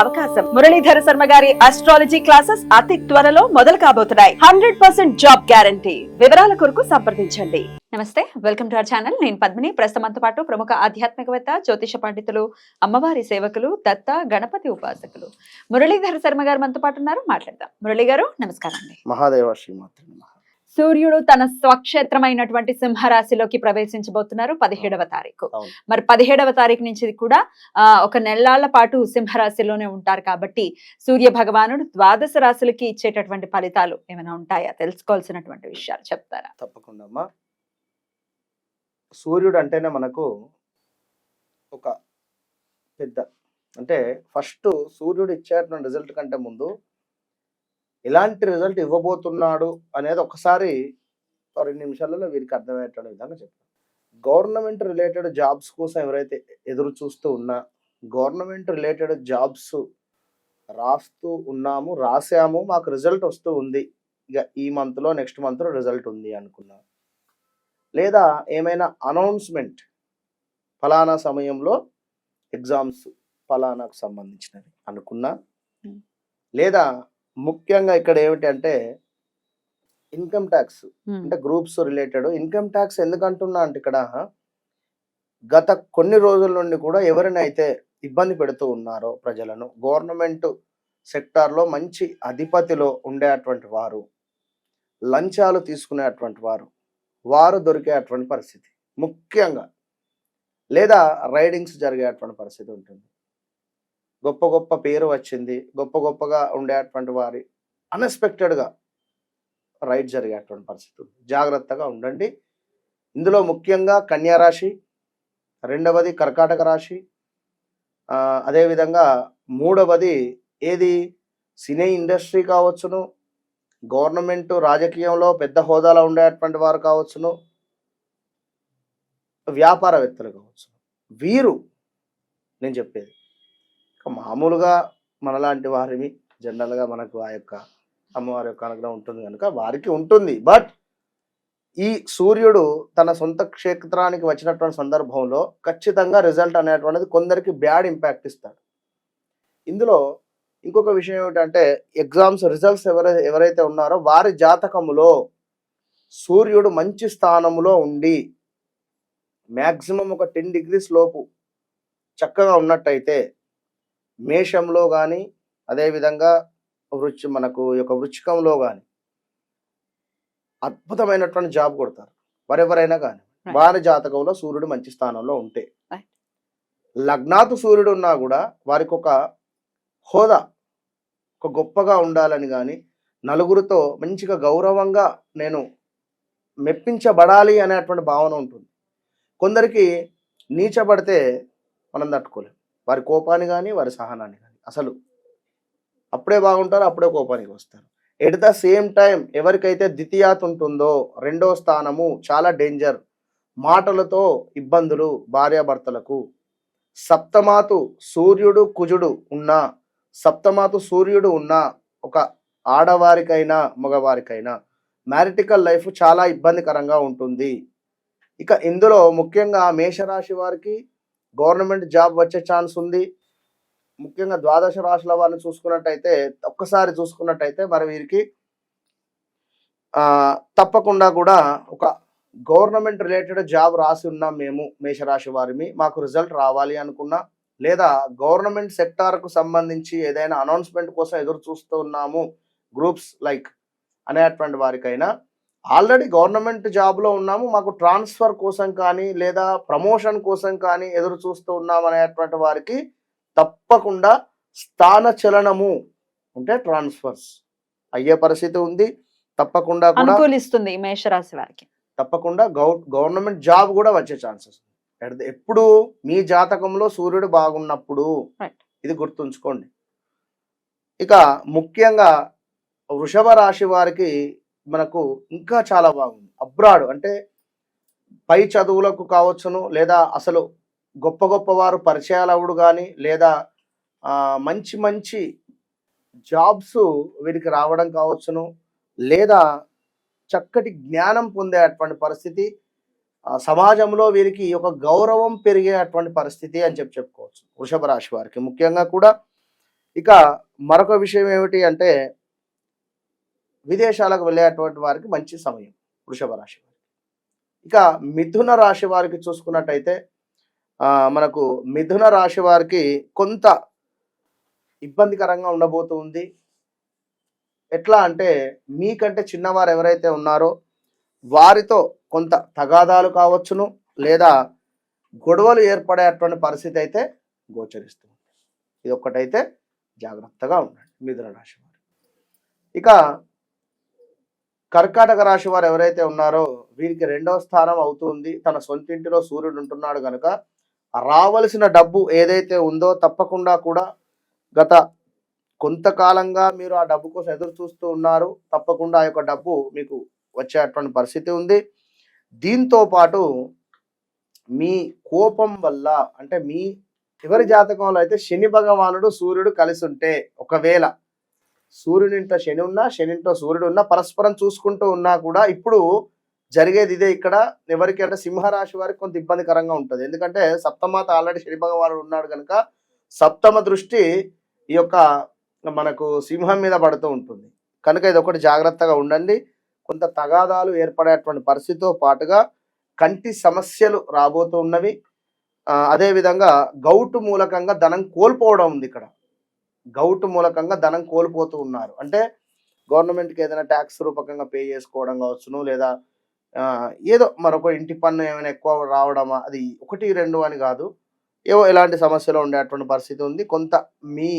అవకాశం. మురళీధర శర్మ గారి astrology classes అతి త్వరలో మొదలు కాబోతున్నాయి. హండ్రెడ్ పర్సెంట్ జాబ్ గ్యారంటీ వివరాల కొరకు సంప్రదించండి. నమస్తే వెల్కమ్ టు అవర్ ఛానల్ నేను పద్మిని. ప్రస్తుతంతో పాటు ప్రముఖ ఆధ్యాత్మికవేత్త జ్యోతిష పండితులు అమ్మవారి సేవకులు దత్త గణపతి ఉపాసకులు. మురళీధర శర్మ గారు మనతో పాటు ఉన్నారు. మాట్లాడదాం. మురళి గారు నమస్కారం అండి. మహాదేవ శ్రీమాత్రి నమః. సూర్యుడు తన స్వక్షేత్రమైనటువంటి సింహరాశిలోకి ప్రవేశించబోతున్నారు పదిహేడవ తారీఖు. మరి పదిహేడవ తారీఖు నుంచి కూడా ఆ, ఒక నెలల పాటు సింహరాశిలోనే ఉంటారు కాబట్టి సూర్య భగవానుడు ద్వాదశ రాశులకి ఇచ్చేటటువంటి ఫలితాలు ఏమైనా ఉంటాయా? తెలుసుకోవాల్సినటువంటి విషయాలు చెప్తారా? తప్పకుండా అమ్మా. సూర్యుడు అంటేనే మనకు ఒక పెద్ద అంటే ఫస్ట్ సూర్యుడు ఇచ్చేటువంటి రిజల్ట్ కంటే ముందు ఎలాంటి రిజల్ట్ ఇవ్వబోతున్నాడు అనేది ఒకసారి ఒక రెండు నిమిషాలలో వీరికి అర్థమయ్యేటువంటి విధంగా చెప్తాను. గవర్నమెంట్ రిలేటెడ్ జాబ్స్ కోసం ఎవరైతే ఎదురు చూస్తూ ఉన్నా గవర్నమెంట్ రిలేటెడ్ జాబ్స్ రాస్తూ ఉన్నాము రాసాము మాకు రిజల్ట్ వస్తూ ఉంది. ఇక ఈ మంత్లో నెక్స్ట్ మంత్లో రిజల్ట్ ఉంది అనుకున్నా. లేదా ఏమైనా అనౌన్స్మెంట్ ఫలానా సమయంలో ఎగ్జామ్స్ ఫలానాకు సంబంధించినవి అనుకున్నా. లేదా ముఖ్యంగా ఇక్కడ ఏమిటి అంటే ఇన్కమ్ ట్యాక్స్ అంటే గ్రూప్స్ రిలేటెడ్. ఇన్కమ్ ట్యాక్స్ ఎందుకంటున్నా అంటే ఇక్కడ గత కొన్ని రోజుల నుండి కూడా ఎవరినైతే ఇబ్బంది పెడుతూ ఉన్నారో ప్రజలను గవర్నమెంట్ సెక్టార్లో మంచి అధిపతిలో ఉండేటువంటి వారు లంచాలు తీసుకునేటువంటి వారు వారు దొరికేటువంటి పరిస్థితి ముఖ్యంగా. లేదా రైడింగ్స్ జరిగేటువంటి పరిస్థితి ఉంటుంది. గొప్ప గొప్ప పేరు వచ్చింది గొప్ప గొప్పగా ఉండేటువంటి వారి అన్ఎక్స్పెక్టెడ్గా రైట్ జరిగేటువంటి పరిస్థితి ఉంది. జాగ్రత్తగా ఉండండి. ఇందులో ముఖ్యంగా కన్యారాశి రెండవది కర్కాటక రాశి అదేవిధంగా మూడవది ఏది? సినీ ఇండస్ట్రీ కావచ్చును గవర్నమెంట్ రాజకీయంలో పెద్ద హోదాలో ఉండేటువంటి వారు కావచ్చును వ్యాపారవేత్తలు కావచ్చు వీరు నేను చెప్పేది మామూలుగా మనలాంటి వారివి జనరల్గా మనకు ఆ యొక్క అమ్మవారి యొక్క అనుగ్రహం ఉంటుంది కనుక వారికి ఉంటుంది. బట్ ఈ సూర్యుడు తన సొంత క్షేత్రానికి వచ్చినటువంటి సందర్భంలో ఖచ్చితంగా రిజల్ట్ అనేటువంటిది కొందరికి బ్యాడ్ ఇంపాక్ట్ ఇస్తాడు. ఇందులో ఇంకొక విషయం ఏమిటంటే ఎగ్జామ్స్ రిజల్ట్స్ ఎవరై ఎవరైతే ఉన్నారో వారి జాతకములో సూర్యుడు మంచి స్థానములో ఉండి మ్యాక్సిమం ఒక టెన్ డిగ్రీస్ లోపు చక్కగా ఉన్నట్టయితే మేషంలో కానీ అదేవిధంగా వృక్ష మనకు యొక్క వృచ్చికంలో కానీ అద్భుతమైనటువంటి జాబ్ కొడతారు. వారెవరైనా కానీ. వారి జాతకంలో సూర్యుడు మంచి స్థానంలో ఉంటే. లగ్నాతు సూర్యుడు ఉన్నా కూడా వారికి ఒక హోదా ఒక గొప్పగా ఉండాలని కానీ నలుగురితో మంచిగా గౌరవంగా నేను మెప్పించబడాలి అనేటువంటి భావన ఉంటుంది. కొందరికి నీచబడితే మనం తట్టుకోలేం. వారి కోపాన్ని కానీ వారి సహనాన్ని కానీ అసలు అప్పుడే బాగుంటారు అప్పుడే కోపానికి వస్తారు. ఎట్ ద సేమ్ టైం ఎవరికైతే ద్వితీయాత్ ఉంటుందో రెండో స్థానము చాలా డేంజర్ మాటలతో ఇబ్బందులు భార్యాభర్తలకు. సప్తమాతు సూర్యుడు కుజుడు ఉన్న సప్తమాతు సూర్యుడు ఉన్న ఒక ఆడవారికైనా మగవారికైనా మ్యారిటికల్ లైఫ్ చాలా ఇబ్బందికరంగా ఉంటుంది. ఇక ఇందులో ముఖ్యంగా మేషరాశి వారికి గవర్నమెంట్ జాబ్ వచ్చే ఛాన్స్ ఉంది. ముఖ్యంగా ద్వాదశ రాశుల వారిని చూసుకున్నట్టయితే ఒక్కసారి చూసుకున్నట్టయితే మరి వీరికి తప్పకుండా కూడా ఒక గవర్నమెంట్ రిలేటెడ్ జాబ్ రాసి ఉన్నాం మేము మేషరాశి వారిని. మాకు రిజల్ట్ రావాలి అనుకున్నా లేదా గవర్నమెంట్ సెక్టార్కు సంబంధించి ఏదైనా అనౌన్స్మెంట్ కోసం ఎదురు చూస్తూ ఉన్నాము గ్రూప్స్ లైక్ అనేటువంటి వారికైనా ఆల్రెడీ గవర్నమెంట్ జాబ్లో ఉన్నాము. మాకు ట్రాన్స్ఫర్ కోసం కానీ లేదా ప్రమోషన్ కోసం కానీ ఎదురు చూస్తూ ఉన్నాము అనేటువంటి వారికి తప్పకుండా స్థాన చలనము అంటే ట్రాన్స్ఫర్స్. అయ్యే పరిస్థితి ఉంది. తప్పకుండా కూడా అనుకూలిస్తుంది మేషరాశి వారికి. తప్పకుండా గవర్నమెంట్ జాబ్ కూడా వచ్చే ఛాన్సెస్ ఎప్పుడు మీ జాతకంలో సూర్యుడు బాగున్నప్పుడు. ఇది గుర్తుంచుకోండి. ఇక ముఖ్యంగా వృషభ రాశి వారికి మనకు ఇంకా చాలా బాగుంది. అబ్రాడ్ అంటే పై చదువులకు కావచ్చును లేదా అసలు గొప్ప గొప్ప వారు పరిచయాలు అవుడు కానీ లేదా మంచి మంచి జాబ్స్ వీరికి రావడం కావచ్చును లేదా చక్కటి జ్ఞానం పొందే అటువంటి పరిస్థితి సమాజంలో వీరికి ఒక గౌరవం పెరిగేటువంటి పరిస్థితి అని చెప్పి చెప్పుకోవచ్చు వృషభ రాశి వారికి. ముఖ్యంగా కూడా ఇక మరొక విషయం ఏమిటి అంటే విదేశాలకు వెళ్ళేటువంటి వారికి మంచి సమయం వృషభ రాశి వారికి. ఇక మిథున రాశి వారికి చూసుకున్నట్టయితే మనకు మిథున రాశి వారికి కొంత ఇబ్బందికరంగా ఉండబోతుంది ఎట్లా అంటే మీకంటే చిన్నవారు ఎవరైతే ఉన్నారో వారితో కొంత తగాదాలు కావచ్చును లేదా గొడవలు ఏర్పడేటువంటి పరిస్థితి అయితే గోచరిస్తుంది ఇది ఒక్కటైతే జాగ్రత్తగా ఉండండి మిథున రాశి వారు. ఇక కర్కాటక రాశి వారు ఎవరైతే ఉన్నారో వీరికి రెండవ స్థానం అవుతుంది. తన సొంతింటిలో సూర్యుడు ఉంటున్నాడు కనుక రావలసిన డబ్బు ఏదైతే ఉందో తప్పకుండా కూడా గత కొంతకాలంగా మీరు ఆ డబ్బు కోసం ఎదురు చూస్తూ ఉన్నారు. తప్పకుండా ఆ యొక్క డబ్బు మీకు వచ్చేటువంటి పరిస్థితి ఉంది. దీంతో పాటు మీ కోపం వల్ల అంటే మీ చివరి జాతకంలో అయితే శని భగవానుడు సూర్యుడు కలిసి ఉంటే ఒకవేళ సూర్యునింట శని ఉన్నా శనింటో సూర్యుడు ఉన్నా పరస్పరం చూసుకుంటూ ఉన్నా కూడా ఇప్పుడు జరిగేది ఇదే ఇక్కడ. ఎవరికి అంటే సింహరాశి వారికి కొంత ఇబ్బందికరంగా ఉంటుంది. ఎందుకంటే సప్తమాత ఆల్రెడీ శని భగవానుడు ఉన్నాడు కనుక సప్తమ దృష్టి ఈ యొక్క మనకు సింహం మీద పడుతూ ఉంటుంది. కనుక ఇది ఒకటి జాగ్రత్తగా ఉండండి. కొంత తగాదాలు ఏర్పడేటువంటి పరిస్థితితో పాటుగా కంటి సమస్యలు రాబోతూ ఉన్నవి. అదేవిధంగా గౌటు మూలకంగా ధనం కోల్పోవడం ఉంది ఇక్కడ. గౌట్ మూలకంగా ధనం కోల్పోతూ ఉన్నారు. అంటే గవర్నమెంట్కి ఏదైనా ట్యాక్స్ రూపకంగా పే చేసుకోవడం కావచ్చును లేదా ఏదో మరొక ఇంటి పన్ను ఏమైనా ఎక్కువ రావడమా? అది ఒకటి రెండు అని కాదు. ఏవో ఎలాంటి సమస్యలు ఉండేటువంటి పరిస్థితి ఉంది. కొంత మీ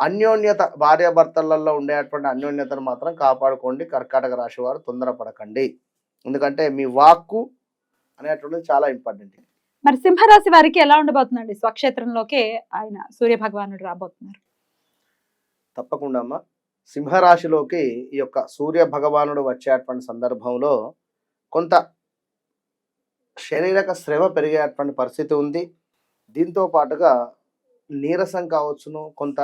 అన్యోన్యత భార్యాభర్తలలో ఉండేటువంటి అన్యోన్యతను మాత్రం కాపాడుకోండి. కర్కాటక రాశి వారు తొందరపడకండి. ఎందుకంటే మీ వాక్కు అనేటువంటిది చాలా ఇంపార్టెంట్ మరి సింహరాశి వారికి ఎలా ఉండబోతుందండి? స్వక్షేత్రంలోకి ఆయన సూర్య భగవానుడు రాబోతున్నారు. తప్పకుండా అమ్మా. సింహరాశిలోకి ఈ యొక్క సూర్య భగవానుడు వచ్చేటువంటి సందర్భంలో కొంత శారీరక శ్రమ పెరిగేటువంటి పరిస్థితి ఉంది. దీంతో పాటుగా నీరసం కావచ్చును కొంత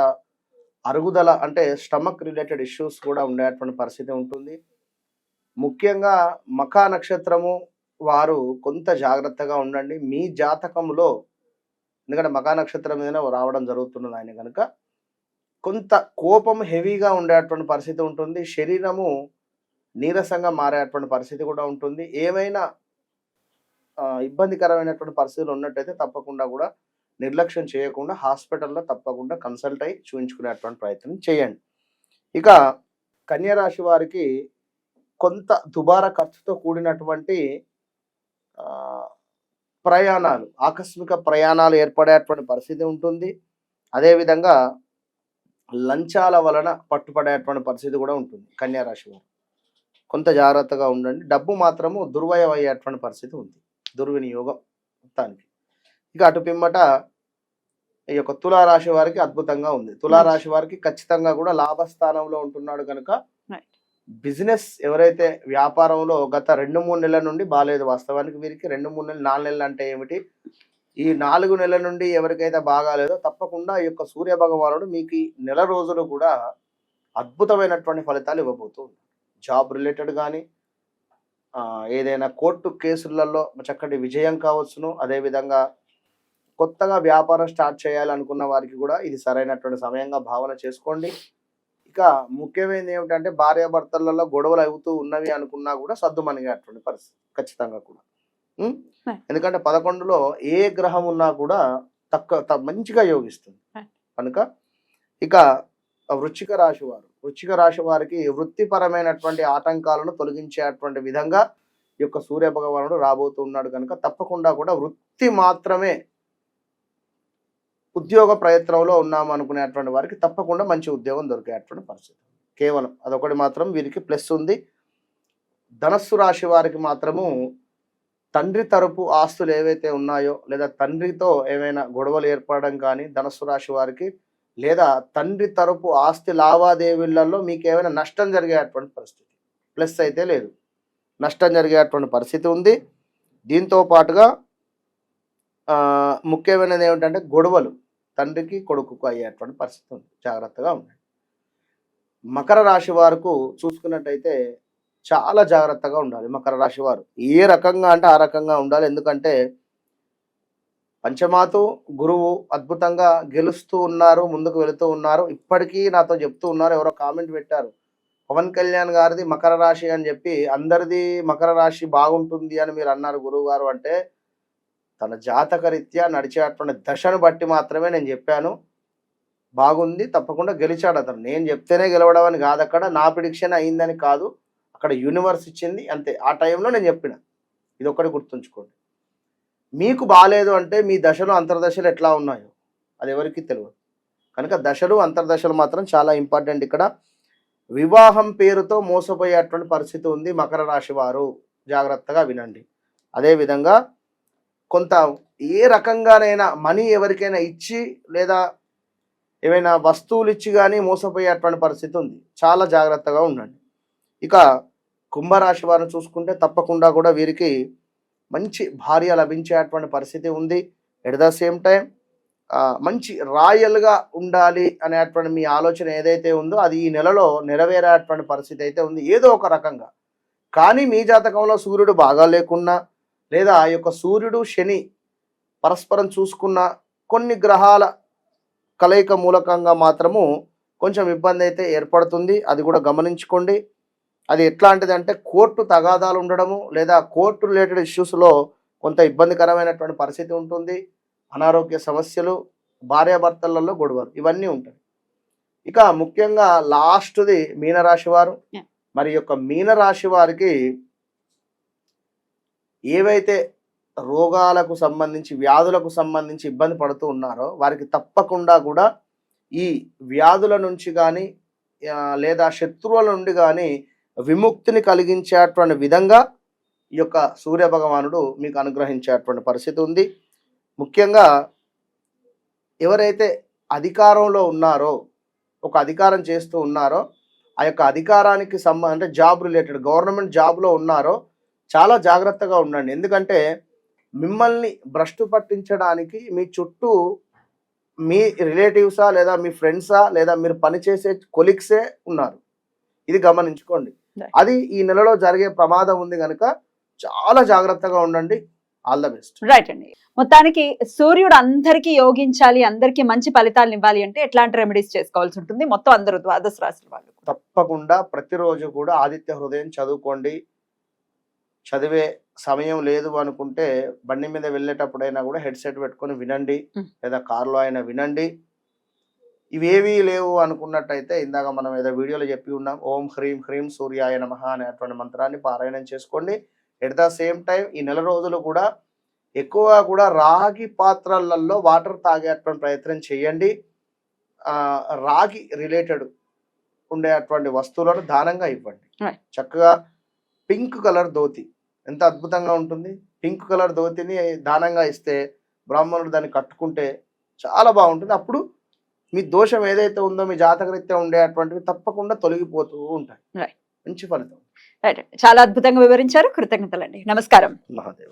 అరుగుదల అంటే స్టమక్ రిలేటెడ్ ఇష్యూస్ కూడా ఉండేటువంటి పరిస్థితి ఉంటుంది. ముఖ్యంగా మఖా నక్షత్రము వారు కొంత జాగ్రత్తగా ఉండండి. మీ జాతకంలో ఎందుకంటే మఖా నక్షత్రం మీద రావడం జరుగుతున్నది ఆయన కనుక కొంత కోపం హెవీగా ఉండేటువంటి పరిస్థితి ఉంటుంది. శరీరము నీరసంగా మారేటువంటి పరిస్థితి కూడా ఉంటుంది. ఏమైనా ఇబ్బందికరమైనటువంటి పరిస్థితులు ఉన్నట్టయితే తప్పకుండా కూడా నిర్లక్ష్యం చేయకుండా హాస్పిటల్లో తప్పకుండా కన్సల్ట్ అయ్యి చూపించుకునేటువంటి ప్రయత్నం చేయండి. ఇక కన్యా రాశి వారికి కొంత దుబారా ఖర్చుతో కూడినటువంటి ప్రయాణాలు ఆకస్మిక ప్రయాణాలు ఏర్పడేటువంటి పరిస్థితి ఉంటుంది. అదేవిధంగా లంచాల వలన పట్టుపడేటువంటి పరిస్థితి కూడా ఉంటుంది కన్యా రాశి వారు. కొంత జాగ్రత్తగా ఉండండి. డబ్బు మాత్రము దుర్వయం అయ్యేటువంటి పరిస్థితి ఉంది. దుర్వినియోగం మొత్తానికి. ఇక అటు పిమ్మట ఈ యొక్క తులారాశి వారికి అద్భుతంగా ఉంది. తులారాశి వారికి ఖచ్చితంగా కూడా లాభస్థానంలో ఉంటున్నాడు కనుక బిజినెస్ ఎవరైతే వ్యాపారంలో గత రెండు మూడు నెలల నుండి బాగాలేదు వాస్తవానికి వీరికి రెండు మూడు నెలలు నాలుగు నెలలు అంటే ఏమిటి? ఈ నాలుగు నెలల నుండి ఎవరికైతే బాగాలేదో తప్పకుండా ఈ యొక్క సూర్య భగవానుడు మీకు ఈ నెల రోజులు కూడా అద్భుతమైనటువంటి ఫలితాలు ఇవ్వబోతూ జాబ్ రిలేటెడ్ కానీ ఏదైనా కోర్టు కేసులలో చక్కటి విజయం కావచ్చును. అదేవిధంగా కొత్తగా వ్యాపారం స్టార్ట్ చేయాలనుకున్న వారికి కూడా ఇది సరైనటువంటి సమయంగా భావన చేసుకోండి. ఇక ముఖ్యమైనది ఏమిటంటే భార్యాభర్తలలో గొడవలు అవుతూ ఉన్నవి అనుకున్నా కూడా సర్దుమణిగేటువంటి పరిస్థితి ఖచ్చితంగా కూడా. ఎందుకంటే పదకొండులో ఏ గ్రహం ఉన్నా కూడా తక్కువ త- మంచిగా యోగిస్తుంది. కనుక ఇక వృచ్చిక రాశి వారు వృచ్చిక రాశి వారికి వృత్తిపరమైనటువంటి ఆటంకాలను తొలగించేటువంటి విధంగా ఈ యొక్క సూర్య భగవానుడు రాబోతున్నాడు కనుక తప్పకుండా కూడా వృత్తి మాత్రమే ఉద్యోగ ప్రయత్నంలో ఉన్నాము అనుకునేటువంటి వారికి తప్పకుండా మంచి ఉద్యోగం దొరికేటువంటి పరిస్థితి. కేవలం అదొకటి మాత్రం వీరికి ప్లస్ ఉంది. ధనస్సు రాశి వారికి మాత్రము తండ్రి తరపు ఆస్తులు ఏవైతే ఉన్నాయో లేదా తండ్రితో ఏమైనా గొడవలు ఏర్పడడం కానీ ధనస్సు రాశి వారికి లేదా తండ్రి తరపు ఆస్తి లావాదేవీలలో మీకు ఏమైనా నష్టం జరిగేటువంటి పరిస్థితి. ప్లస్ అయితే లేదు. నష్టం జరిగేటువంటి పరిస్థితి ఉంది. దీంతో పాటుగా ముఖ్యమైనది ఏమిటంటే గొడవలు. తండ్రికి కొడుకుకు అయ్యేటువంటి పరిస్థితి ఉంది. జాగ్రత్తగా ఉండండి. మకర రాశి వారికి చూసుకున్నట్టయితే చాలా జాగ్రత్తగా ఉండాలి మకర రాశి వారు. ఏ రకంగా అంటే ఆ రకంగా ఉండాలి. ఎందుకంటే పంచమాతు గురువు అద్భుతంగా గెలుస్తూ ఉన్నారు ముందుకు వెళుతూ ఉన్నారు. ఇప్పటికీ నాతో చెప్తూ ఉన్నారు. ఎవరో కామెంట్ పెట్టారు. పవన్ కళ్యాణ్ గారిది మకర రాశి అని చెప్పి అందరిది మకర రాశి బాగుంటుంది అని మీరు అన్నారు గురువు గారు అంటే తన జాతకరీత్యా నడిచేటువంటి దశను బట్టి మాత్రమే నేను చెప్పాను. బాగుంది తప్పకుండా గెలిచాడు అతను. నేను చెప్తేనే గెలవడం అని కాదు అక్కడ. నా ప్రిడిక్షన్ అయిందని కాదు. అక్కడ యూనివర్స్ ఇచ్చింది. అంతే. ఆ టైంలో నేను చెప్పిన. ఇది ఒక్కటి గుర్తుంచుకోండి. మీకు బాగాలేదు అంటే మీ దశలు అంతర్దశలు ఎట్లా ఉన్నాయో అది ఎవరికి తెలియదు కనుక దశలు అంతర్దశలు మాత్రం చాలా ఇంపార్టెంట్ ఇక్కడ. వివాహం పేరుతో మోసపోయేటువంటి పరిస్థితి ఉంది మకర రాశి వారు. జాగ్రత్తగా వినండి. అదేవిధంగా కొంత ఏ రకంగానైనా మనీ ఎవరికైనా ఇచ్చి లేదా ఏమైనా వస్తువులు ఇచ్చి కానీ మోసపోయేటువంటి పరిస్థితి ఉంది. చాలా జాగ్రత్తగా ఉండండి. ఇక కుంభరాశి వారిని చూసుకుంటే తప్పకుండా కూడా వీరికి మంచి భార్య లభించేటువంటి పరిస్థితి ఉంది. ఎట్ ద సేమ్ టైం మంచి రాయల్గా ఉండాలి అనేటువంటి మీ ఆలోచన ఏదైతే ఉందో అది ఈ నెలలో నెరవేరేటువంటి పరిస్థితి అయితే ఉంది. ఏదో ఒక రకంగా. కానీ మీ జాతకంలో సూర్యుడు బాగా లేకున్నా లేదా ఆ యొక్క సూర్యుడు శని పరస్పరం చూసుకున్న కొన్ని గ్రహాల కలయిక మూలకంగా మాత్రము కొంచెం ఇబ్బంది అయితే ఏర్పడుతుంది. అది కూడా గమనించుకోండి. అది ఎట్లాంటిది అంటే కోర్టు తగాదాలు ఉండడము లేదా కోర్టు రిలేటెడ్ ఇష్యూస్లో కొంత ఇబ్బందికరమైనటువంటి పరిస్థితి ఉంటుంది. అనారోగ్య సమస్యలు భార్యాభర్తలలో గొడవలు ఇవన్నీ ఉంటాయి. ఇక ముఖ్యంగా లాస్ట్ది మీనరాశి వారు. మరి యొక్క మీనరాశి వారికి ఏవైతే రోగాలకు సంబంధించి వ్యాధులకు సంబంధించి ఇబ్బంది పడుతూ ఉన్నారో వారికి తప్పకుండా కూడా ఈ వ్యాధుల నుంచి కానీ లేదా శత్రువుల నుండి కానీ విముక్తిని కలిగించేటువంటి విధంగా ఈ యొక్క సూర్య భగవానుడు మీకు అనుగ్రహించేటువంటి పరిస్థితి ఉంది. ముఖ్యంగా ఎవరైతే అధికారంలో ఉన్నారో ఒక అధికారం చేస్తూ ఉన్నారో ఆ యొక్క అధికారానికి సంబంధ అంటే జాబ్ రిలేటెడ్ గవర్నమెంట్ జాబ్లో ఉన్నారో చాలా జాగ్రత్తగా ఉండండి. ఎందుకంటే మిమ్మల్ని భ్రష్టు పట్టించడానికి మీ చుట్టూ మీ రిలేటివ్సా లేదా మీ ఫ్రెండ్సా లేదా మీరు పనిచేసే కొలిక్సే ఉన్నారు. ఇది గమనించుకోండి. అది ఈ నెలలో జరిగే ప్రమాదం ఉంది కనుక చాలా జాగ్రత్తగా ఉండండి. All the best. రైట్ అండి. మొత్తానికి సూర్యుడు అందరికీ యోగించాలి అందరికీ మంచి ఫలితాలను ఇవ్వాలి అంటే ఎట్లాంటి రెమెడీస్ చేసుకోవాల్సి ఉంటుంది? మొత్తం అందరూ ద్వాదశ రాశుల వాళ్ళు తప్పకుండా ప్రతిరోజు కూడా ఆదిత్య హృదయం చదువుకోండి. చదివే సమయం లేదు అనుకుంటే బండి మీద వెళ్ళేటప్పుడైనా కూడా హెడ్సెట్ పెట్టుకొని వినండి. లేదా కారులో అయినా వినండి ఇవేవీ లేవు అనుకున్నట్టయితే ఇందాక మనం ఏదో వీడియోలో చెప్పి ఉన్నాం ఓం హ్రీం హ్రీం సూర్యాయ నమ అనేటువంటి మంత్రాన్ని పారాయణం చేసుకోండి ఎట్ ద సేమ్ టైం ఈ నెల రోజులు కూడా ఎక్కువగా కూడా రాగి పాత్రలలో వాటర్ తాగేటువంటి ప్రయత్నం చేయండి ఆ, రాగి రిలేటెడ్ ఉండేటువంటి వస్తువులను దానంగా ఇవ్వండి. చక్కగా పింక్ కలర్ ధోతి ఎంత అద్భుతంగా ఉంటుంది. పింక్ కలర్ ధోతిని దానంగా ఇస్తే బ్రాహ్మణుడు దాన్ని కట్టుకుంటే చాలా బాగుంటుంది. అప్పుడు మీ దోషం ఏదైతే ఉందో మీ జాతకరీత్యా ఉండేటువంటివి తప్పకుండా తొలగిపోతూ ఉంటాయి. మంచి ఫలితం. చాలా అద్భుతంగా వివరించారు. కృతజ్ఞతలండి. నమస్కారం. మహాదేవ్.